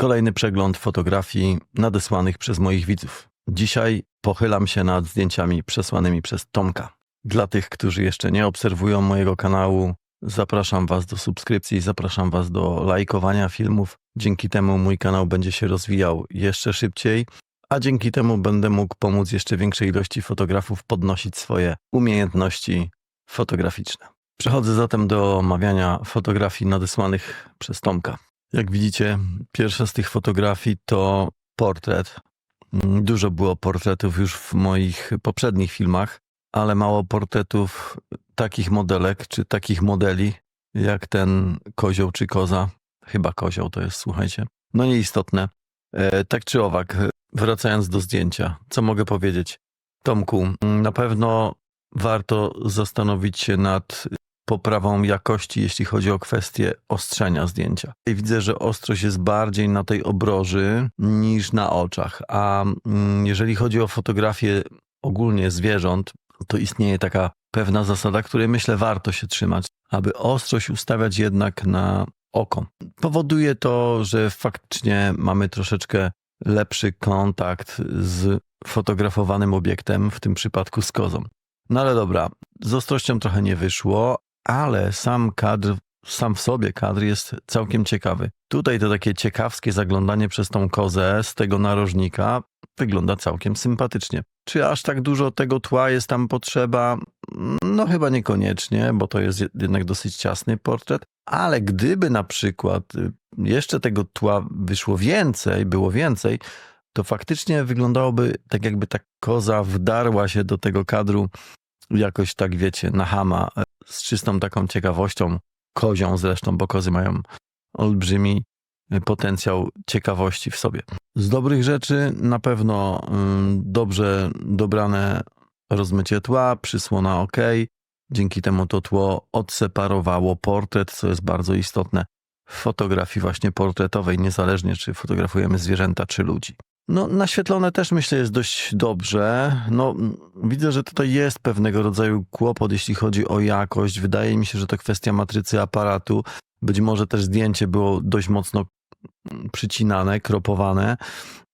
Kolejny przegląd fotografii nadesłanych przez moich widzów. Dzisiaj pochylam się nad zdjęciami przesłanymi przez Tomka. Dla tych, którzy jeszcze nie obserwują mojego kanału, zapraszam Was do subskrypcji, zapraszam Was do lajkowania filmów. Dzięki temu mój kanał będzie się rozwijał jeszcze szybciej, a dzięki temu będę mógł pomóc jeszcze większej ilości fotografów podnosić swoje umiejętności fotograficzne. Przechodzę zatem do omawiania fotografii nadesłanych przez Tomka. Jak widzicie, pierwsza z tych fotografii to portret. Dużo było portretów już w moich poprzednich filmach, ale mało portretów takich modelek czy takich modeli, jak ten kozioł czy koza. Chyba kozioł to jest, słuchajcie. No nieistotne. E, tak czy owak, wracając do zdjęcia, co mogę powiedzieć? Tomku, na pewno warto zastanowić się nad poprawą jakości, jeśli chodzi o kwestię ostrzenia zdjęcia. I widzę, że ostrość jest bardziej na tej obroży niż na oczach. A mm, jeżeli chodzi o fotografię ogólnie zwierząt, to istnieje taka pewna zasada, której myślę warto się trzymać, aby ostrość ustawiać jednak na oko. Powoduje to, że faktycznie mamy troszeczkę lepszy kontakt z fotografowanym obiektem, w tym przypadku z kozą. No ale dobra, z ostrością trochę nie wyszło, ale sam kadr, sam w sobie kadr jest całkiem ciekawy. Tutaj to takie ciekawskie zaglądanie przez tą kozę z tego narożnika wygląda całkiem sympatycznie. Czy aż tak dużo tego tła jest tam potrzeba? No chyba niekoniecznie, bo to jest jednak dosyć ciasny portret, ale gdyby na przykład y, jeszcze tego tła wyszło więcej, było więcej, to faktycznie wyglądałoby tak jakby ta koza wdarła się do tego kadru jakoś tak wiecie, na hama, e, z czystą taką ciekawością, kozią zresztą, bo kozy mają olbrzymi e, potencjał ciekawości w sobie. Z dobrych rzeczy na pewno ym, dobrze dobrane rozmycie tła, przysłona ok. Dzięki temu to tło odseparowało portret, co jest bardzo istotne w fotografii właśnie portretowej, niezależnie czy fotografujemy zwierzęta czy ludzi. No, naświetlone też myślę jest dość dobrze. No, widzę, że tutaj jest pewnego rodzaju kłopot, jeśli chodzi o jakość. Wydaje mi się, że to kwestia matrycy aparatu. Być może też zdjęcie było dość mocno mm, przycinane, kropowane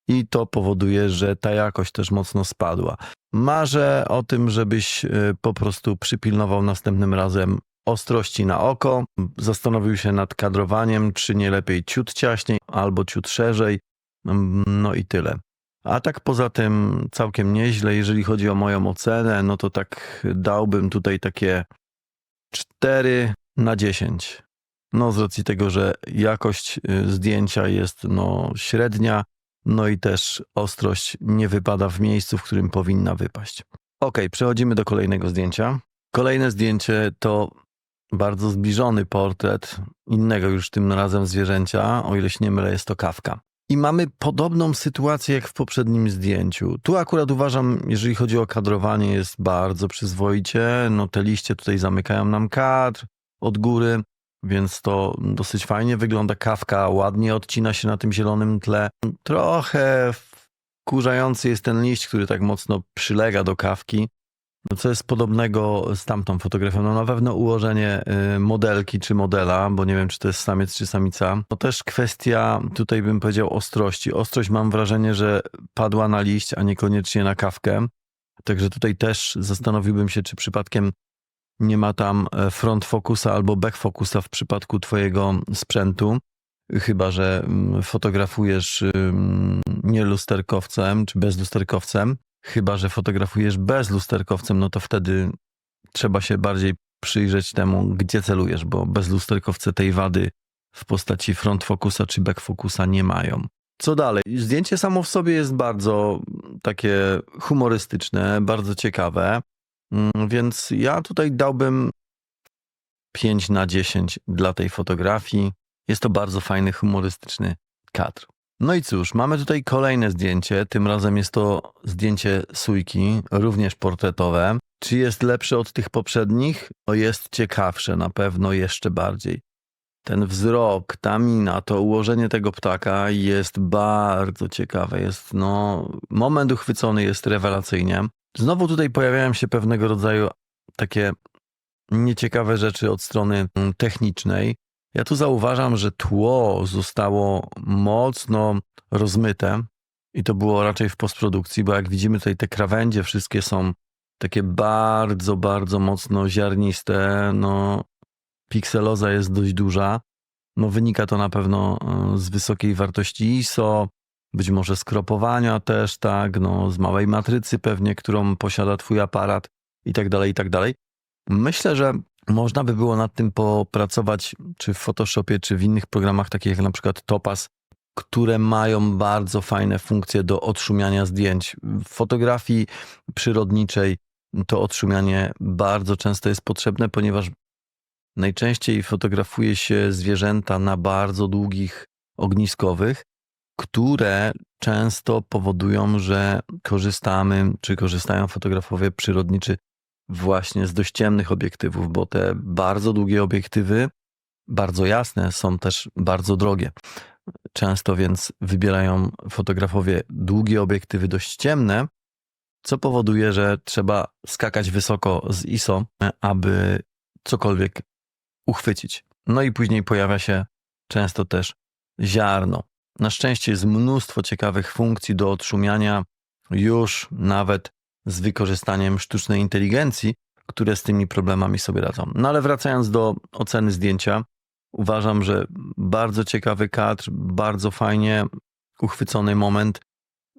i to powoduje, że ta jakość też mocno spadła. Marzę o tym, żebyś y, po prostu przypilnował następnym razem ostrości na oko, zastanowił się nad kadrowaniem, czy nie lepiej ciut ciaśniej albo ciut szerzej. No i tyle. A tak poza tym całkiem nieźle, jeżeli chodzi o moją ocenę, no to tak dałbym tutaj takie 4 na 10. No z racji tego, że jakość y, zdjęcia jest no średnia, no i też ostrość nie wypada w miejscu, w którym powinna wypaść. Ok, przechodzimy do kolejnego zdjęcia. Kolejne zdjęcie to bardzo zbliżony portret innego już tym razem zwierzęcia, o ile się nie mylę, jest to kawka. I mamy podobną sytuację jak w poprzednim zdjęciu. Tu akurat uważam, jeżeli chodzi o kadrowanie, jest bardzo przyzwoicie. No te liście tutaj zamykają nam kadr od góry, więc to dosyć fajnie wygląda. Kawka ładnie odcina się na tym zielonym tle. Trochę wkurzający jest ten liść, który tak mocno przylega do kawki. No co jest podobnego z tamtą fotografią? No na pewno ułożenie y, modelki czy modela, bo nie wiem, czy to jest samiec czy samica. To też kwestia, tutaj bym powiedział, ostrości. Ostrość mam wrażenie, że padła na liść, a niekoniecznie na kawkę. Także tutaj też zastanowiłbym się, czy przypadkiem nie ma tam e, front focusa albo back focusa w przypadku twojego sprzętu. Chyba, że mm, fotografujesz nie lusterkowcem czy bez lusterkowcem. Chyba, że fotografujesz bez lusterkowcem, no to wtedy trzeba się bardziej przyjrzeć temu, gdzie celujesz, bo bez lusterkowce tej wady w postaci front focusa czy back focusa nie mają. Co dalej? Zdjęcie samo w sobie jest bardzo takie humorystyczne, bardzo ciekawe, Mm, więc ja tutaj dałbym 5 na 10 dla tej fotografii. Jest to bardzo fajny, humorystyczny kadr. No i cóż, mamy tutaj kolejne zdjęcie. Tym razem jest to zdjęcie sójki, również portretowe. Czy jest lepsze od tych poprzednich? O, jest ciekawsze, na pewno jeszcze bardziej. Ten wzrok, ta mina, to ułożenie tego ptaka jest bardzo ciekawe. Jest, no, moment uchwycony jest rewelacyjnie. Znowu tutaj pojawiają się pewnego rodzaju takie nieciekawe rzeczy od strony technicznej. Ja tu zauważam, że tło zostało mocno rozmyte i to było raczej w postprodukcji, bo jak widzimy tutaj te krawędzie wszystkie są takie bardzo, bardzo mocno ziarniste, no pikseloza jest dość duża. No wynika to na pewno e, z wysokiej wartości ISO, być może z kropowania też, tak, no z małej matrycy pewnie, którą posiada twój aparat i tak dalej, i tak dalej. Myślę, że można by było nad tym popracować, czy w Photoshopie, czy w innych programach, takich jak na przykład Topaz, które mają bardzo fajne funkcje do odszumiania zdjęć. W fotografii przyrodniczej to odszumianie bardzo często jest potrzebne, ponieważ najczęściej fotografuje się zwierzęta na bardzo długich ogniskowych, które często powodują, że korzystamy, czy korzystają fotografowie przyrodniczy właśnie z dość ciemnych obiektywów, bo te bardzo długie obiektywy, bardzo jasne, są też bardzo drogie. Często więc wybierają fotografowie długie obiektywy dość ciemne, co powoduje, że trzeba skakać wysoko z ISO, aby cokolwiek uchwycić. No i później pojawia się często też ziarno. Na szczęście jest mnóstwo ciekawych funkcji do odszumiania, już nawet z wykorzystaniem sztucznej inteligencji, które z tymi problemami sobie radzą. No ale wracając do oceny zdjęcia, uważam, że bardzo ciekawy kadr, bardzo fajnie uchwycony moment.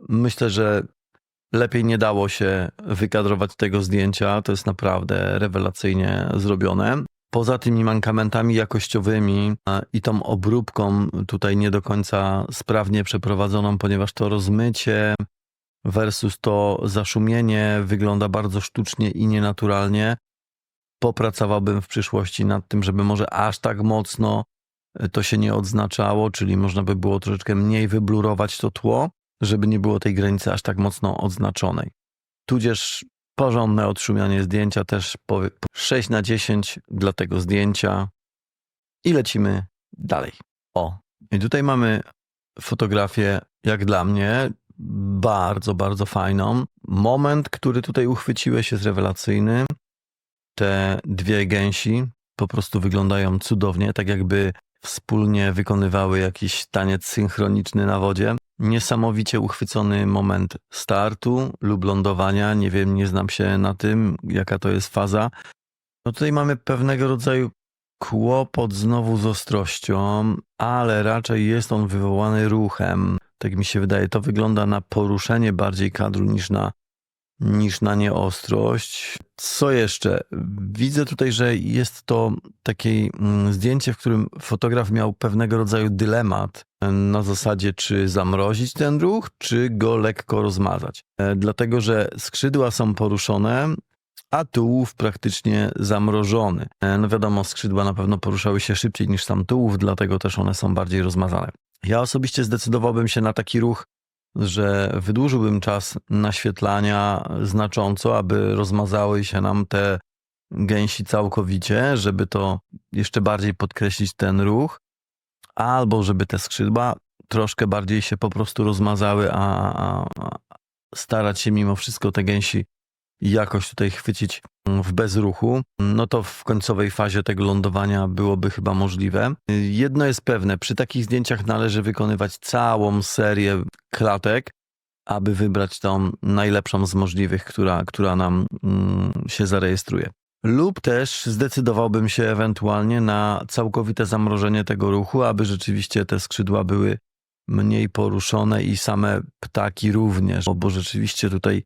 Myślę, że lepiej nie dało się wykadrować tego zdjęcia. To jest naprawdę rewelacyjnie zrobione. Poza tymi mankamentami jakościowymi i tą obróbką tutaj nie do końca sprawnie przeprowadzoną, ponieważ to rozmycie versus to zaszumienie wygląda bardzo sztucznie i nienaturalnie. Popracowałbym w przyszłości nad tym, żeby może aż tak mocno e, to się nie odznaczało, czyli można by było troszeczkę mniej wyblurować to tło, żeby nie było tej granicy aż tak mocno odznaczonej. Tudzież porządne odszumianie zdjęcia też 6 na 10 dla tego zdjęcia i lecimy dalej. O, i tutaj mamy fotografię, jak dla mnie, bardzo, bardzo fajną. Moment, który tutaj uchwyciłeś jest rewelacyjny. Te dwie gęsi po prostu wyglądają cudownie, tak jakby wspólnie wykonywały jakiś taniec synchroniczny na wodzie. Niesamowicie uchwycony moment startu lub lądowania. Nie wiem, nie znam się na tym, jaka to jest faza. No tutaj mamy pewnego rodzaju kłopot znowu z ostrością, ale raczej jest on wywołany ruchem tak mi się wydaje, to wygląda na poruszenie bardziej kadru niż na, niż na nieostrość. Co jeszcze? Widzę tutaj, że jest to takie mm, zdjęcie, w którym fotograf miał pewnego rodzaju dylemat na zasadzie, czy zamrozić ten ruch, czy go lekko rozmazać. E, dlatego, że skrzydła są poruszone, a tułów praktycznie zamrożony. E, no wiadomo, skrzydła na pewno poruszały się szybciej niż sam tułów, dlatego też one są bardziej rozmazane. Ja osobiście zdecydowałbym się na taki ruch, że wydłużyłbym czas naświetlania znacząco, aby rozmazały się nam te gęsi całkowicie, żeby to jeszcze bardziej podkreślić ten ruch, albo żeby te skrzydła troszkę bardziej się po prostu rozmazały, a, a, starać się mimo wszystko te gęsi jakoś tutaj chwycić w bezruchu, no to w końcowej fazie tego lądowania byłoby chyba możliwe. Jedno jest pewne, przy takich zdjęciach należy wykonywać całą serię klatek, aby wybrać tą najlepszą z możliwych, która, która nam mm, się zarejestruje. Lub też zdecydowałbym się ewentualnie na całkowite zamrożenie tego ruchu, aby rzeczywiście te skrzydła były mniej poruszone i same ptaki również, bo rzeczywiście tutaj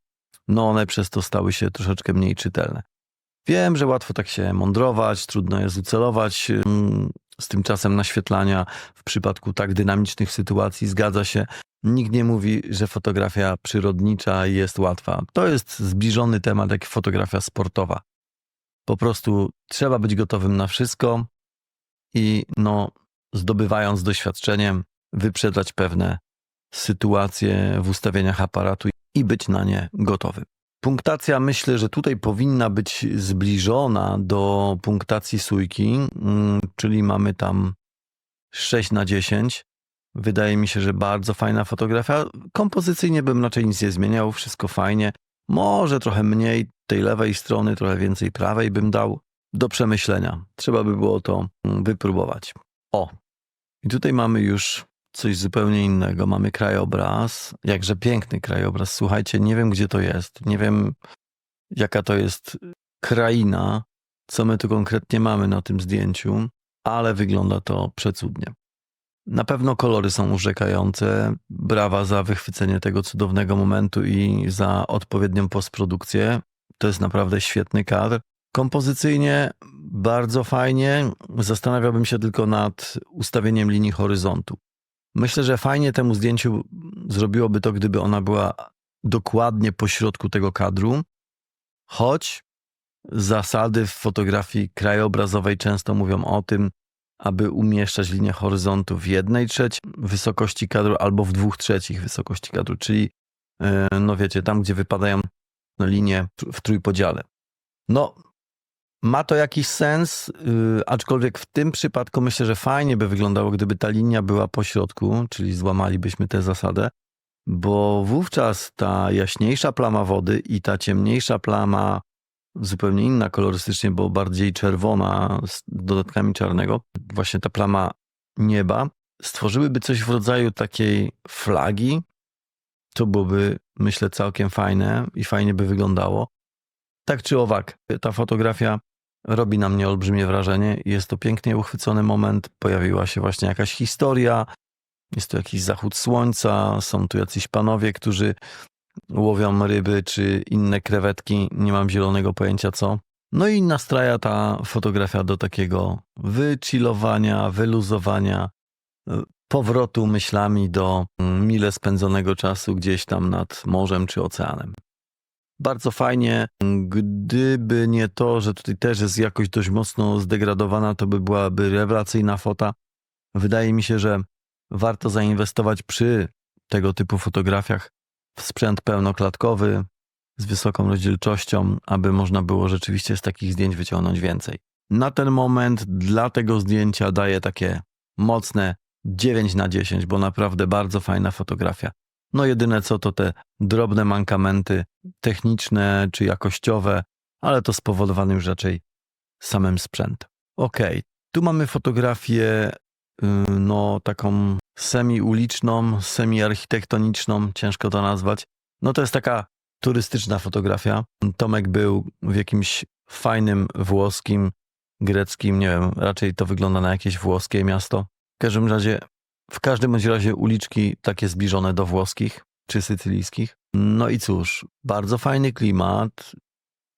no one przez to stały się troszeczkę mniej czytelne. Wiem, że łatwo tak się mądrować, trudno jest ucelować mm, z tym czasem naświetlania w przypadku tak dynamicznych sytuacji, zgadza się. Nikt nie mówi, że fotografia przyrodnicza jest łatwa. To jest zbliżony temat jak fotografia sportowa. Po prostu trzeba być gotowym na wszystko i no, zdobywając doświadczeniem, wyprzedzać pewne sytuacje w ustawieniach aparatu i być na nie gotowy. Punktacja myślę, że tutaj powinna być zbliżona do punktacji sójki, mm, czyli mamy tam 6 na 10. Wydaje mi się, że bardzo fajna fotografia. Kompozycyjnie bym raczej nic nie zmieniał, wszystko fajnie. Może trochę mniej tej lewej strony, trochę więcej prawej bym dał do przemyślenia. Trzeba by było to mm, wypróbować. O, i tutaj mamy już coś zupełnie innego. Mamy krajobraz, jakże piękny krajobraz. Słuchajcie, nie wiem gdzie to jest, nie wiem jaka to jest kraina, co my tu konkretnie mamy na tym zdjęciu, ale wygląda to przecudnie. Na pewno kolory są urzekające. Brawa za wychwycenie tego cudownego momentu i za odpowiednią postprodukcję. To jest naprawdę świetny kadr. Kompozycyjnie bardzo fajnie. Zastanawiałbym się tylko nad ustawieniem linii horyzontu. Myślę, że fajnie temu zdjęciu zrobiłoby to, gdyby ona była dokładnie po środku tego kadru, choć zasady w fotografii krajobrazowej często mówią o tym, aby umieszczać linię horyzontu w jednej trzeciej wysokości kadru albo w dwóch trzecich wysokości kadru, czyli e, no wiecie, tam gdzie wypadają no, linie w trójpodziale. No, ma to jakiś sens, yy, aczkolwiek w tym przypadku myślę, że fajnie by wyglądało, gdyby ta linia była po środku, czyli złamalibyśmy tę zasadę, bo wówczas ta jaśniejsza plama wody i ta ciemniejsza plama, zupełnie inna kolorystycznie, bo bardziej czerwona z dodatkami czarnego, właśnie ta plama nieba, stworzyłyby coś w rodzaju takiej flagi. To byłoby, myślę, całkiem fajne i fajnie by wyglądało. Tak czy owak, ta fotografia robi na mnie olbrzymie wrażenie. Jest to pięknie uchwycony moment. Pojawiła się właśnie jakaś historia. Jest tu jakiś zachód słońca. Są tu jacyś panowie, którzy łowią ryby czy inne krewetki. Nie mam zielonego pojęcia co. No i nastraja ta fotografia do takiego wychillowania, wyluzowania, powrotu myślami do mile spędzonego czasu gdzieś tam nad morzem czy oceanem. Bardzo fajnie. Gdyby nie to, że tutaj też jest jakoś dość mocno zdegradowana, to by byłaby rewelacyjna fota. Wydaje mi się, że warto zainwestować przy tego typu fotografiach w sprzęt pełnoklatkowy z wysoką rozdzielczością, aby można było rzeczywiście z takich zdjęć wyciągnąć więcej. Na ten moment dla tego zdjęcia daję takie mocne 9 na 10, bo naprawdę bardzo fajna fotografia. No jedyne co to te drobne mankamenty techniczne czy jakościowe, ale to spowodowane już raczej samym sprzętem. Ok, tu mamy fotografię y, no taką semi-uliczną, semi-architektoniczną, ciężko to nazwać. No to jest taka turystyczna fotografia. Tomek był w jakimś fajnym włoskim, greckim, nie wiem, raczej to wygląda na jakieś włoskie miasto. W każdym razie w każdym razie uliczki takie zbliżone do włoskich czy sycylijskich. No i cóż, bardzo fajny klimat,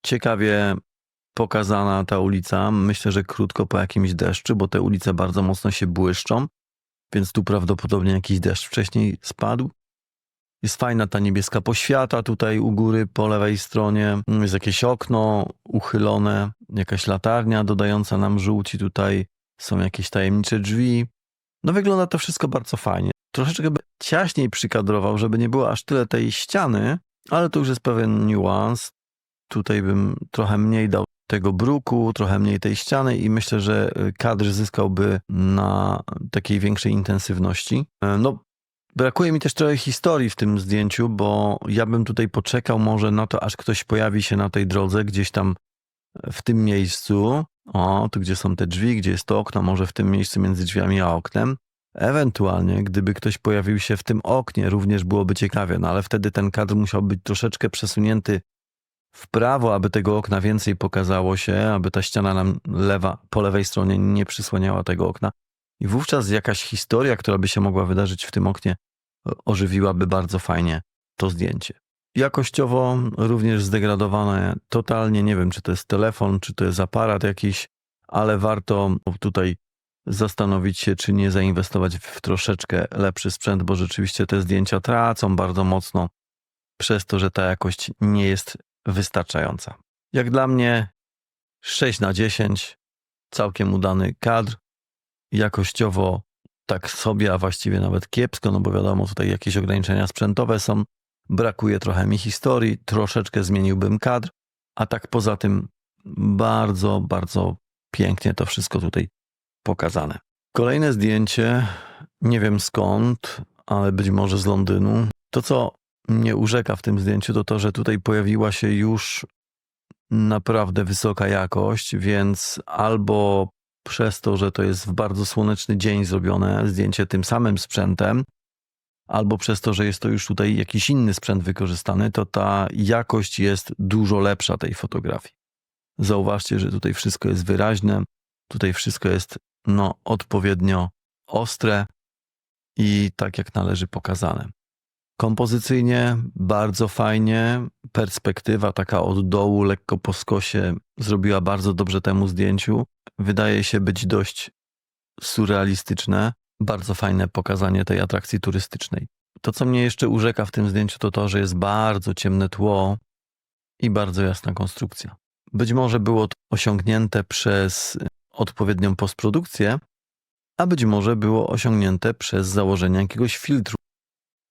ciekawie pokazana ta ulica. Myślę, że krótko po jakimś deszczu, bo te ulice bardzo mocno się błyszczą, więc tu prawdopodobnie jakiś deszcz wcześniej spadł. Jest fajna ta niebieska poświata tutaj u góry po lewej stronie. Jest jakieś okno uchylone, jakaś latarnia dodająca nam żółci tutaj. Są jakieś tajemnicze drzwi. No wygląda to wszystko bardzo fajnie. Troszeczkę by ciaśniej przykadrował, żeby nie było aż tyle tej ściany, ale to już jest pewien niuans. Tutaj bym trochę mniej dał tego bruku, trochę mniej tej ściany i myślę, że y, kadr zyskałby na takiej większej intensywności. E, no, brakuje mi też trochę historii w tym zdjęciu, bo ja bym tutaj poczekał może na to, aż ktoś pojawi się na tej drodze, gdzieś tam w tym miejscu, o, tu gdzie są te drzwi, gdzie jest to okno, może w tym miejscu między drzwiami a oknem. Ewentualnie, gdyby ktoś pojawił się w tym oknie, również byłoby ciekawie, no ale wtedy ten kadr musiał być troszeczkę przesunięty w prawo, aby tego okna więcej pokazało się, aby ta ściana nam lewa, po lewej stronie nie przysłaniała tego okna. I wówczas jakaś historia, która by się mogła wydarzyć w tym oknie, ożywiłaby bardzo fajnie to zdjęcie. Jakościowo również zdegradowane totalnie. Nie wiem, czy to jest telefon, czy to jest aparat jakiś, ale warto tutaj zastanowić się, czy nie zainwestować w troszeczkę lepszy sprzęt, bo rzeczywiście te zdjęcia tracą bardzo mocno przez to, że ta jakość nie jest wystarczająca. Jak dla mnie 6 na 10, całkiem udany kadr, jakościowo tak sobie, a właściwie nawet kiepsko, no bo wiadomo, tutaj jakieś ograniczenia sprzętowe są, brakuje trochę mi historii, troszeczkę zmieniłbym kadr, a tak poza tym bardzo, bardzo pięknie to wszystko tutaj pokazane. Kolejne zdjęcie, nie wiem skąd, ale być może z Londynu. To, co mnie urzeka w tym zdjęciu, to to, że tutaj pojawiła się już naprawdę wysoka jakość, więc albo przez to, że to jest w bardzo słoneczny dzień zrobione zdjęcie tym samym sprzętem, albo przez to, że jest to już tutaj jakiś inny sprzęt wykorzystany, to ta jakość jest dużo lepsza tej fotografii. Zauważcie, że tutaj wszystko jest wyraźne, tutaj wszystko jest no, odpowiednio ostre i tak jak należy pokazane. Kompozycyjnie bardzo fajnie, perspektywa taka od dołu, lekko po skosie, zrobiła bardzo dobrze temu zdjęciu. Wydaje się być dość surrealistyczne, bardzo fajne pokazanie tej atrakcji turystycznej. To, co mnie jeszcze urzeka w tym zdjęciu, to to, że jest bardzo ciemne tło i bardzo jasna konstrukcja. Być może było to osiągnięte przez odpowiednią postprodukcję, a być może było osiągnięte przez założenie jakiegoś filtru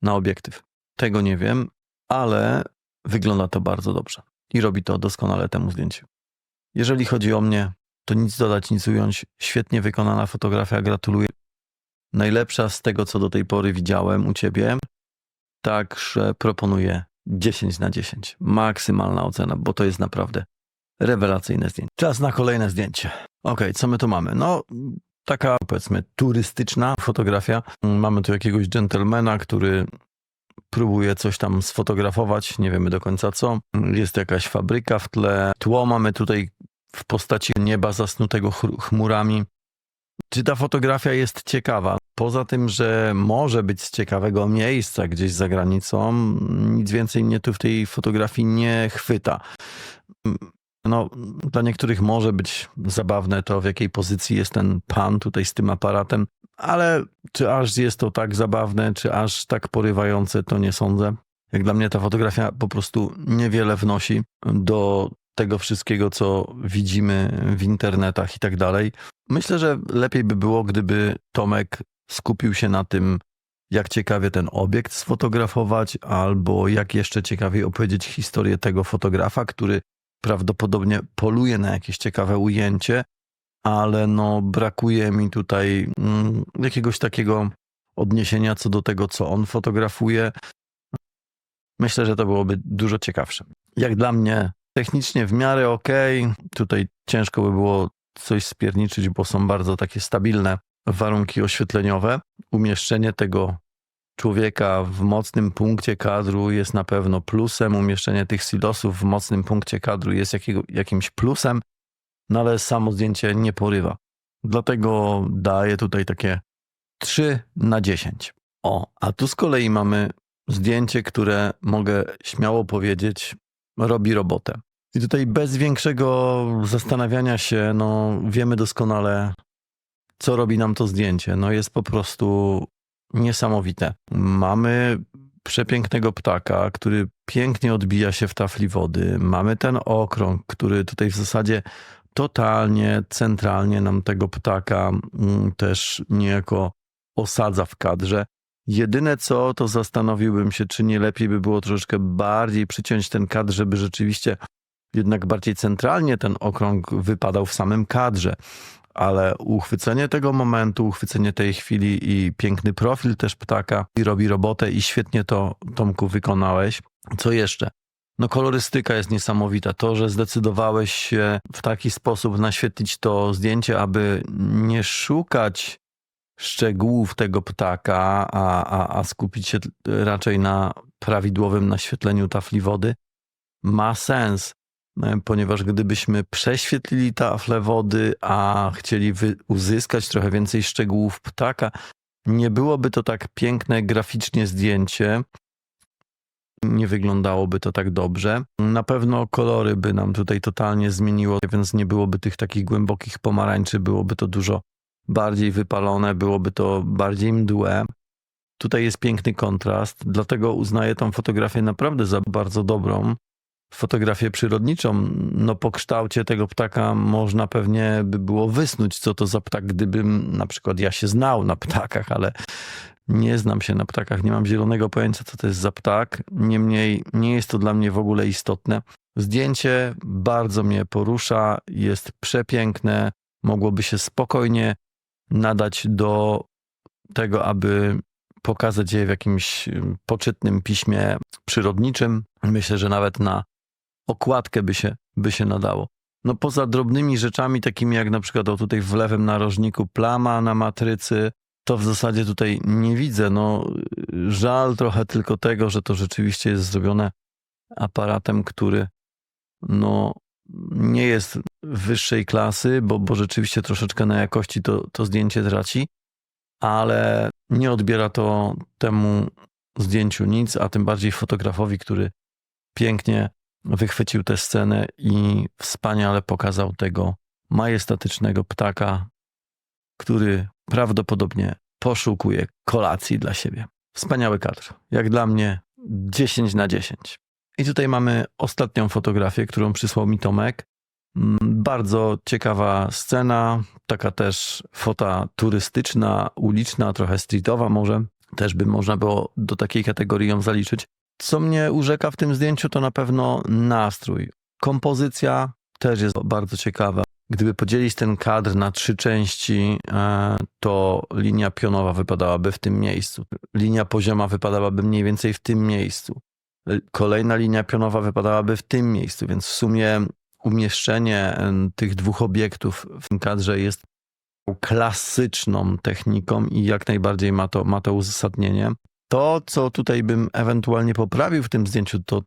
na obiektyw. Tego nie wiem, ale wygląda to bardzo dobrze i robi to doskonale temu zdjęciu. Jeżeli chodzi o mnie, to nic dodać, nic ująć. Świetnie wykonana fotografia, gratuluję. Najlepsza z tego, co do tej pory widziałem u ciebie. Także proponuję 10 na 10. Maksymalna ocena, bo to jest naprawdę rewelacyjne zdjęcie. Czas na kolejne zdjęcie. Ok, co my tu mamy? No, taka powiedzmy turystyczna fotografia. Mamy tu jakiegoś dżentelmena, który próbuje coś tam sfotografować, nie wiemy do końca co. Jest jakaś fabryka w tle. Tło mamy tutaj w postaci nieba zasnutego chmurami. Czy ta fotografia jest ciekawa? Poza tym, że może być z ciekawego miejsca gdzieś za granicą, nic więcej mnie tu w tej fotografii nie chwyta. No, dla niektórych może być zabawne to, w jakiej pozycji jest ten pan tutaj z tym aparatem, ale czy aż jest to tak zabawne, czy aż tak porywające, to nie sądzę. Jak dla mnie ta fotografia po prostu niewiele wnosi do tego wszystkiego, co widzimy w internetach i tak dalej. Myślę, że lepiej by było, gdyby Tomek skupił się na tym, jak ciekawie ten obiekt sfotografować, albo jak jeszcze ciekawiej opowiedzieć historię tego fotografa, który prawdopodobnie poluje na jakieś ciekawe ujęcie, ale no brakuje mi tutaj mm, jakiegoś takiego odniesienia co do tego, co on fotografuje. Myślę, że to byłoby dużo ciekawsze. Jak dla mnie technicznie w miarę ok. Tutaj ciężko by było coś spierniczyć, bo są bardzo takie stabilne warunki oświetleniowe. Umieszczenie tego człowieka w mocnym punkcie kadru jest na pewno plusem. Umieszczenie tych silosów w mocnym punkcie kadru jest jakiego, jakimś plusem, no ale samo zdjęcie nie porywa. Dlatego daję tutaj takie 3 na 10. O, a tu z kolei mamy zdjęcie, które mogę śmiało powiedzieć, robi robotę. I tutaj bez większego zastanawiania się, no wiemy doskonale, co robi nam to zdjęcie. No jest po prostu niesamowite. Mamy przepięknego ptaka, który pięknie odbija się w tafli wody. Mamy ten okrąg, który tutaj w zasadzie totalnie centralnie nam tego ptaka mm, też niejako osadza w kadrze. Jedyne co, to zastanowiłbym się, czy nie lepiej by było troszeczkę bardziej przyciąć ten kadr, żeby rzeczywiście jednak bardziej centralnie ten okrąg wypadał w samym kadrze. Ale uchwycenie tego momentu, uchwycenie tej chwili i piękny profil też ptaka i robi robotę i świetnie to, Tomku, wykonałeś. Co jeszcze? No kolorystyka jest niesamowita. To, że zdecydowałeś się w taki sposób naświetlić to zdjęcie, aby nie szukać szczegółów tego ptaka, a, a, a skupić się raczej na prawidłowym naświetleniu tafli wody, ma sens, ponieważ gdybyśmy prześwietlili taflę wody, a chcieli uzyskać trochę więcej szczegółów ptaka, nie byłoby to tak piękne graficznie zdjęcie, nie wyglądałoby to tak dobrze. Na pewno kolory by nam tutaj totalnie zmieniło, więc nie byłoby tych takich głębokich pomarańczy, byłoby to dużo bardziej wypalone, byłoby to bardziej mdłe. Tutaj jest piękny kontrast, dlatego uznaję tą fotografię naprawdę za bardzo dobrą. Fotografię przyrodniczą. No, po kształcie tego ptaka można pewnie by było wysnuć, co to za ptak, gdybym na przykład ja się znał na ptakach, ale nie znam się na ptakach, nie mam zielonego pojęcia, co to jest za ptak. Niemniej nie jest to dla mnie w ogóle istotne. Zdjęcie bardzo mnie porusza, jest przepiękne, mogłoby się spokojnie nadać do tego, aby pokazać je w jakimś poczytnym piśmie przyrodniczym. Myślę, że nawet na okładkę by się, by się nadało. No poza drobnymi rzeczami, takimi jak na przykład o tutaj w lewym narożniku plama na matrycy, to w zasadzie tutaj nie widzę. No żal trochę tylko tego, że to rzeczywiście jest zrobione aparatem, który no nie jest wyższej klasy, bo, bo rzeczywiście troszeczkę na jakości to, to zdjęcie traci, ale nie odbiera to temu zdjęciu nic, a tym bardziej fotografowi, który pięknie wychwycił tę scenę i wspaniale pokazał tego majestatycznego ptaka, który prawdopodobnie poszukuje kolacji dla siebie. Wspaniały kadr. Jak dla mnie 10 na 10. I tutaj mamy ostatnią fotografię, którą przysłał mi Tomek. Mm, Bardzo ciekawa scena, taka też fota turystyczna, uliczna, trochę streetowa może. Też by można było do takiej kategorii ją zaliczyć. Co mnie urzeka w tym zdjęciu, to na pewno nastrój. Kompozycja też jest bardzo ciekawa. Gdyby podzielić ten kadr na trzy części, e, to linia pionowa wypadałaby w tym miejscu. Linia pozioma wypadałaby mniej więcej w tym miejscu. Kolejna linia pionowa wypadałaby w tym miejscu, więc w sumie umieszczenie em, tych dwóch obiektów w tym kadrze jest klasyczną techniką i jak najbardziej ma to, ma to uzasadnienie. To, co tutaj bym ewentualnie poprawił w tym zdjęciu, to,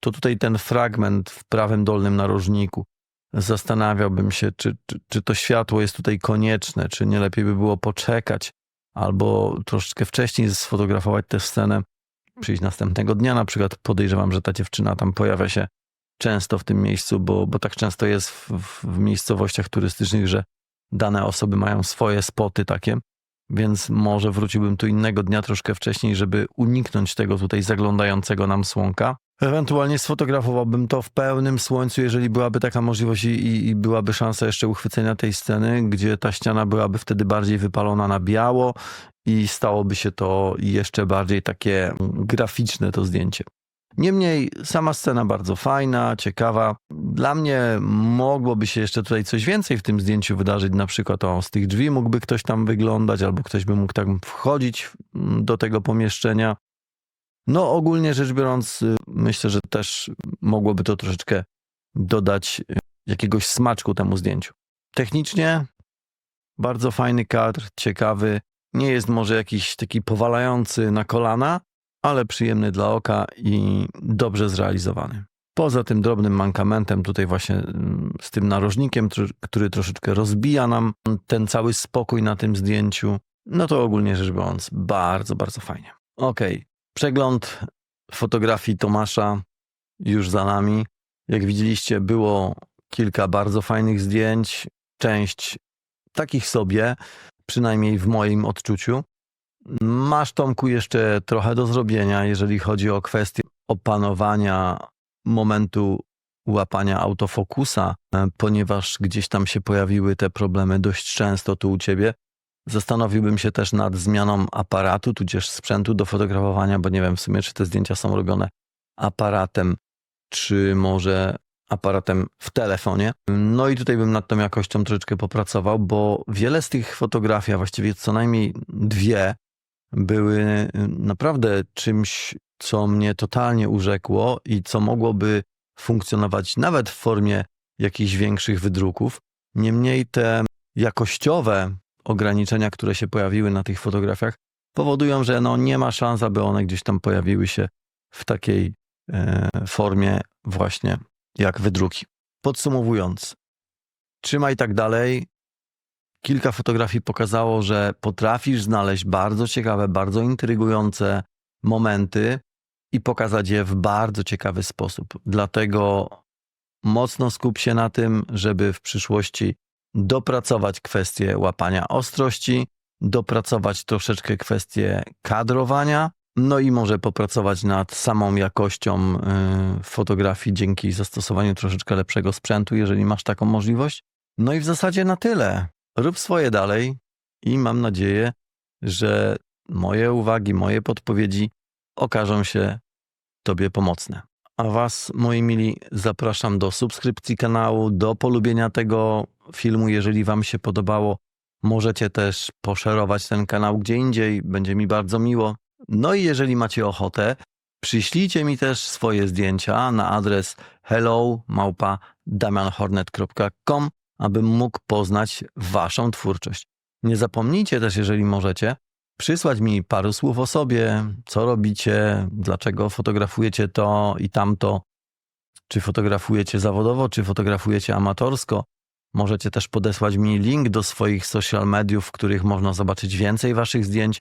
to tutaj ten fragment w prawym dolnym narożniku. Zastanawiałbym się, czy, czy, czy to światło jest tutaj konieczne, czy nie lepiej by było poczekać, albo troszeczkę wcześniej sfotografować tę scenę, przyjść następnego dnia na przykład. Podejrzewam, że ta dziewczyna tam pojawia się często w tym miejscu, bo, bo tak często jest w, w, w miejscowościach turystycznych, że dane osoby mają swoje spoty takie, więc może wróciłbym tu innego dnia troszkę wcześniej, żeby uniknąć tego tutaj zaglądającego nam słonka. Ewentualnie sfotografowałbym to w pełnym słońcu, jeżeli byłaby taka możliwość i, i- byłaby szansa jeszcze uchwycenia tej sceny, gdzie ta ściana byłaby wtedy bardziej wypalona na biało i stałoby się to jeszcze bardziej takie graficzne to zdjęcie. Niemniej sama scena bardzo fajna, ciekawa. Dla mnie mogłoby się jeszcze tutaj coś więcej w tym zdjęciu wydarzyć. Na przykład o, z tych drzwi mógłby ktoś tam wyglądać, albo ktoś by mógł tam wchodzić mm, do tego pomieszczenia. No ogólnie rzecz biorąc, y, myślę, że też mogłoby to troszeczkę dodać y, jakiegoś smaczku temu zdjęciu. Technicznie bardzo fajny kadr, ciekawy. Nie jest może jakiś taki powalający na kolana, ale przyjemny dla oka i dobrze zrealizowany. Poza tym drobnym mankamentem, tutaj właśnie mm, z tym narożnikiem, który troszeczkę rozbija nam ten cały spokój na tym zdjęciu, no to ogólnie rzecz biorąc, bardzo, bardzo fajnie. Okej, przegląd fotografii Tomasza już za nami. Jak widzieliście, było kilka bardzo fajnych zdjęć, część takich sobie, przynajmniej w moim odczuciu. Masz, Tomku, jeszcze trochę do zrobienia, jeżeli chodzi o kwestię opanowania momentu łapania autofokusa, e, ponieważ gdzieś tam się pojawiły te problemy dość często tu u ciebie. Zastanowiłbym się też nad zmianą aparatu, tudzież sprzętu do fotografowania, bo nie wiem w sumie, czy te zdjęcia są robione aparatem, czy może aparatem w telefonie. No i tutaj bym nad tą jakością troszeczkę popracował, bo wiele z tych fotografii, a właściwie co najmniej dwie, były y, naprawdę czymś, co mnie totalnie urzekło i co mogłoby funkcjonować nawet w formie jakichś większych wydruków. Niemniej te jakościowe ograniczenia, które się pojawiły na tych fotografiach, powodują, że no nie ma szans, aby one gdzieś tam pojawiły się w takiej e, formie właśnie jak wydruki. Podsumowując, trzymaj tak dalej. Kilka fotografii pokazało, że potrafisz znaleźć bardzo ciekawe, bardzo intrygujące momenty i pokazać je w bardzo ciekawy sposób. Dlatego mocno skup się na tym, żeby w przyszłości dopracować kwestię łapania ostrości, dopracować troszeczkę kwestię kadrowania, no i może popracować nad samą jakością y, fotografii dzięki zastosowaniu troszeczkę lepszego sprzętu, jeżeli masz taką możliwość. No i w zasadzie na tyle. Rób swoje dalej i mam nadzieję, że moje uwagi, moje podpowiedzi okażą się Tobie pomocne. A Was, moi mili, zapraszam do subskrypcji kanału, do polubienia tego filmu, jeżeli Wam się podobało. Możecie też poszerować ten kanał gdzie indziej, będzie mi bardzo miło. No i jeżeli macie ochotę, Przyślijcie mi też swoje zdjęcia na adres hello małpa damianhornet.com, abym mógł poznać waszą twórczość. Nie zapomnijcie też, jeżeli możecie, przysłać mi paru słów o sobie, co robicie, dlaczego fotografujecie to i tamto, czy fotografujecie zawodowo, czy fotografujecie amatorsko. Możecie też podesłać mi link do swoich social mediów, w których można zobaczyć więcej waszych zdjęć.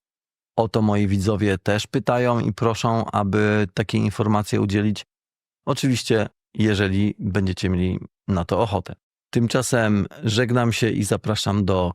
O to moi widzowie też pytają i proszą, aby takie informacje udzielić. Oczywiście, jeżeli będziecie mieli na to ochotę. Tymczasem żegnam się i zapraszam do